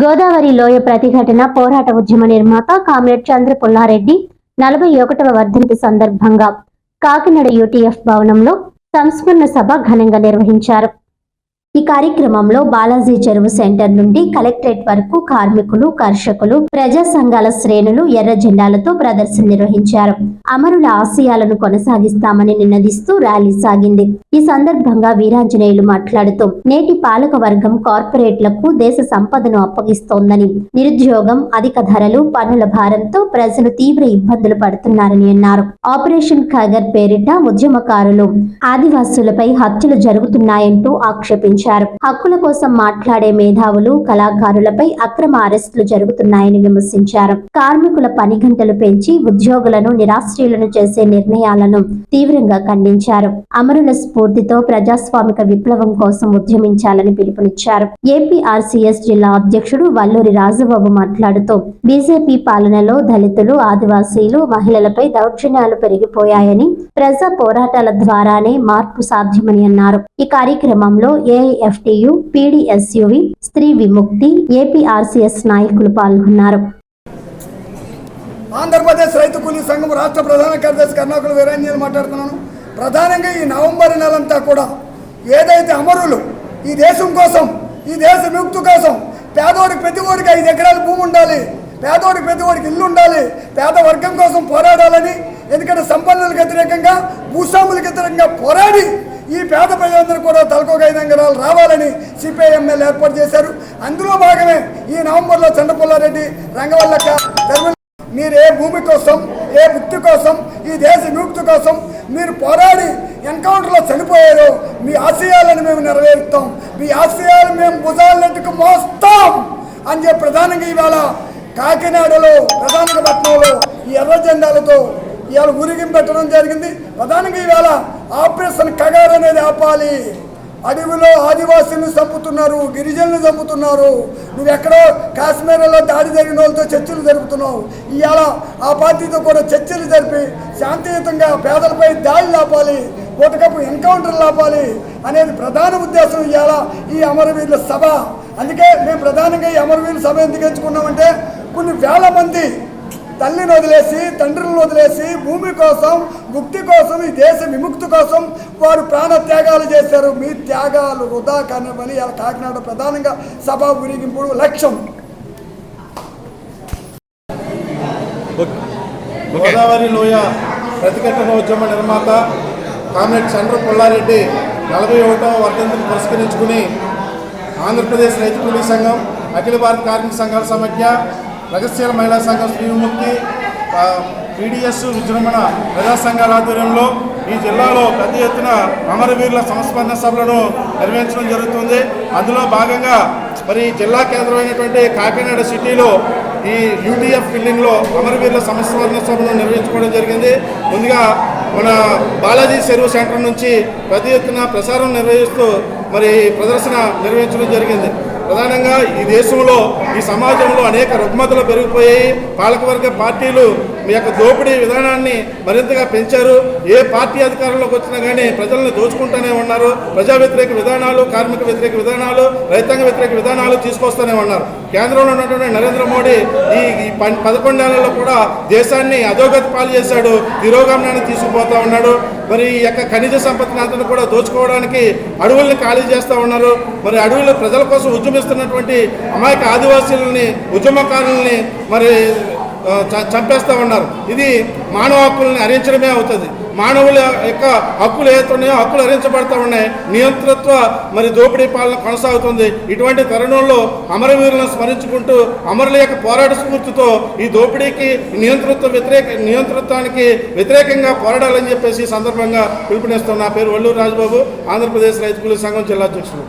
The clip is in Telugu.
గోదావరి లోయ ప్రతిఘటన పోరాట ఉద్యమ నిర్మాత కామ్రేడ్ చంద్ర పుల్లారెడ్డి నలభై ఒకటవ వర్ధంతి సందర్భంగా కాకినాడ యూటీఎఫ్ భవనంలో సంస్మరణ సభ ఘనంగా నిర్వహించారు. ఈ కార్యక్రమంలో బాలాజీ చెరువు సెంటర్ నుండి కలెక్టరేట్ వరకు కార్మికులు కర్షకులు ప్రజా సంఘాల శ్రేణులు ఎర్ర జెండాలతో ప్రదర్శన నిర్వహించారు. అమరుల ఆశయాలను కొనసాగిస్తామని నినదిస్తూ ర్యాలీ సాగింది. ఈ సందర్భంగా వీరాంజనేయులు మాట్లాడుతూ నేటి పాలక వర్గం కార్పొరేట్లకు దేశ సంపదను అప్పగిస్తోందని నిరుద్యోగం అధిక ధరలు పన్నుల భారంతో ప్రజలు తీవ్ర ఇబ్బందులు పడుతున్నారని అన్నారు. ఆపరేషన్ ఖగర్ పేరిట ఉద్యమకారులు ఆదివాసులపై హత్యలు జరుగుతున్నాయంటూ ఆక్షేపించారు. హక్కుల కోసం మాట్లాడే మేధావులు కళాకారులపై అక్రమ అరెస్టులు జరుగుతున్నాయని విమర్శించారు. కార్మికుల పని గంటలు పెంచి ఉద్యోగులను నిరాశ్రయులను చేసే నిర్ణయాలను తీవ్రంగా ఖండించారు. అమరుల స్ఫూర్తితో ప్రజాస్వామిక విప్లవం కోసం ఉద్యమించాలని పిలుపునిచ్చారు. ఏపీఆర్సీఎస్ జిల్లా అధ్యక్షుడు వల్లూరి రాజబాబు మాట్లాడుతూ బీజేపీ పాలనలో దళితులు ఆదివాసీలు మహిళలపై దౌర్జన్యాలు పెరిగిపోయాయని ప్రజా పోరాటాల ద్వారానే మార్పు సాధ్యమని అన్నారు. ఈ కార్యక్రమంలో ఏఐఎఫ్టియు పీడీఎస్యువి స్త్రీ విముక్తి ఏపీఆర్సీఎస్ నాయకులు పాల్గొన్నారు. ఆంధ్రప్రదేశ్ రైతు కూలీ సంఘం రాష్ట్ర ప్రధాన కార్యదర్శి కర్ణాకుల వీరాంజనేయులు మాట్లాడుతున్నాను. ప్రధానంగా ఈ నవంబర్ నెలంతా కూడా ఏదైతే అమరులు ఈ దేశం కోసం ఈ దేశ విముక్తి కోసం పేదోడికి ప్రతి ఓడికి ఐదు ఎకరాల భూమి ఉండాలి పేదోడికి ప్రతి ఓడికి ఇల్లు ఉండాలి పేద వర్గం కోసం పోరాడాలని ఎందుకంటే సంపన్నులకు వ్యతిరేకంగా భూస్వాములకు వ్యతిరేకంగా పోరాడి ఈ పేద ప్రజలందరూ కూడా తలకొక ఐదు ఎకరాలు రావాలని సిపిఐఎంఎల్ ఏర్పాటు చేశారు. అందులో భాగమే ఈ నవంబర్లో చంద్రపుల్లారెడ్డి రంగవల్లక ధర్మ మీరు ఏ భూమి కోసం ఏ వృత్తి కోసం ఈ దేశ విముక్తి కోసం మీరు పోరాడి ఎన్కౌంటర్లో చనిపోయారో మీ ఆశయాలను మేము నెరవేరుస్తాం. మీ ఆశయాలు మేము భుజాలన్నింటికి మోస్తాం అని చెప్పి ప్రధానంగా ఇవాళ కాకినాడలో ప్రధానంగా పట్టణంలో ఈ ఎర్ర జెండాలతో ఇవాళ ఊరిగింపు పెట్టడం జరిగింది. ప్రధానంగా ఇవాళ ఆపరేషన్ కగార్ అనేది ఆపాలి. అడవిలో ఆదివాసీలను చంపుతున్నారు గిరిజనులు చంపుతున్నారు. నువ్వు ఎక్కడో కాశ్మీర్లో దాడి జరిగిన వాళ్ళతో చర్చలు జరుపుతున్నావు. ఇవాళ ఆ పార్టీతో కూడా చర్చలు జరిపి శాంతియుతంగా పేదలపై దాడులు ఆపాలి ఒకటకపు ఎన్కౌంటర్లు ఆపాలి అనేది ప్రధాన ఉద్దేశం ఇవాళ ఈ అమరవీరుల సభ. అందుకే మేము ప్రధానంగా ఈ అమరవీరుల సభ ఎందుకు ఎంచుకున్నామంటే కొన్ని వేల మంది తల్లిని వదిలేసి తండ్రులను వదిలేసి భూమి కోసం ముక్తి కోసం ఈ దేశ విముక్తి కోసం వారు ప్రాణ త్యాగాలు చేశారు. మీ త్యాగాలు వృధా కానివ్వని ఇలా కాకినాడ ప్రధానంగా సభా ఊరేగింపు లక్ష్యం. గోదావరి లోయ ప్రతిఘటన ఉద్యమ నిర్మాత కామ్రేడ్ చంద్ర పుల్లారెడ్డి నలభై ఒకటవ వర్ధంతిని పురస్కరించుకుని ఆంధ్రప్రదేశ్ రైతు కూలీ సంఘం అఖిల భారత కార్మిక సంఘాల సమాఖ్య రగస్యాల మహిళా సంఘం శ్రీ విముక్తి పీడిఎస్ విజృంభణ ప్రజా సంఘాల ఆధ్వర్యంలో ఈ జిల్లాలో పెద్ద ఎత్తున అమరవీరుల సంస్మరణ సభలను నిర్వహించడం జరుగుతుంది. అందులో భాగంగా మరి జిల్లా కేంద్రమైనటువంటి కాకినాడ సిటీలో ఈ యూటీఎఫ్ బిల్డింగ్లో అమరవీరుల సంస్మరణ సభను నిర్వహించుకోవడం జరిగింది. ముందుగా మన బాలాజీ చెరువు సెంటర్ నుంచి పెద్ద ఎత్తున ప్రసారం నిర్వహిస్తూ మరి ప్రదర్శన నిర్వహించడం జరిగింది. ప్రధానంగా ఈ దేశంలో ఈ సమాజంలో అనేక రుగ్మతలు పెరిగిపోయాయి. పాలకవర్గ పార్టీలు మీ యొక్క దోపిడీ విధానాన్ని మరింతగా పెంచారు. ఏ పార్టీ అధికారంలోకి వచ్చినా కానీ ప్రజలను దోచుకుంటూనే ఉన్నారు. ప్రజా వ్యతిరేక విధానాలు కార్మిక వ్యతిరేక విధానాలు రైతాంగ వ్యతిరేక విధానాలు తీసుకొస్తూనే ఉన్నారు. కేంద్రంలో ఉన్నటువంటి నరేంద్ర మోడీ ఈ పదకొండు నెలల్లో కూడా దేశాన్ని అధోగతి పాలు చేశాడు తిరోగమనాన్ని తీసుకుపోతా ఉన్నాడు. మరి ఈ యొక్క ఖనిజ సంపత్తిని అంతా కూడా దోచుకోవడానికి అడవుల్ని ఖాళీ చేస్తూ ఉన్నారు. మరి అడవులు ప్రజల కోసం ఉద్యమిస్తున్నటువంటి అమాయక ఆదివాసీలని ఉద్యమకారుల్ని మరి చంపేస్తూ ఉన్నారు. ఇది మానవ హక్కుల్ని హరించడమే అవుతుంది. మానవుల యొక్క హక్కులు ఏతున్నాయో హక్కులు హరించబడతా ఉన్నాయి. నియంతృత్వ మరి దోపిడీ పాలన కొనసాగుతుంది. ఇటువంటి తరుణంలో అమరవీరులను స్మరించుకుంటూ అమరుల యొక్క పోరాట స్ఫూర్తితో ఈ దోపిడీకి నియంతృత్వ వ్యతిరేక నియంతృత్వానికి వ్యతిరేకంగా పోరాడాలని చెప్పేసి ఈ సందర్భంగా పిలుపునిస్తున్న నా పేరు వల్లూరు రాజబాబు. ఆంధ్రప్రదేశ్ రైతు కూలీ సంఘం జిల్లా అధ్యక్షుడు.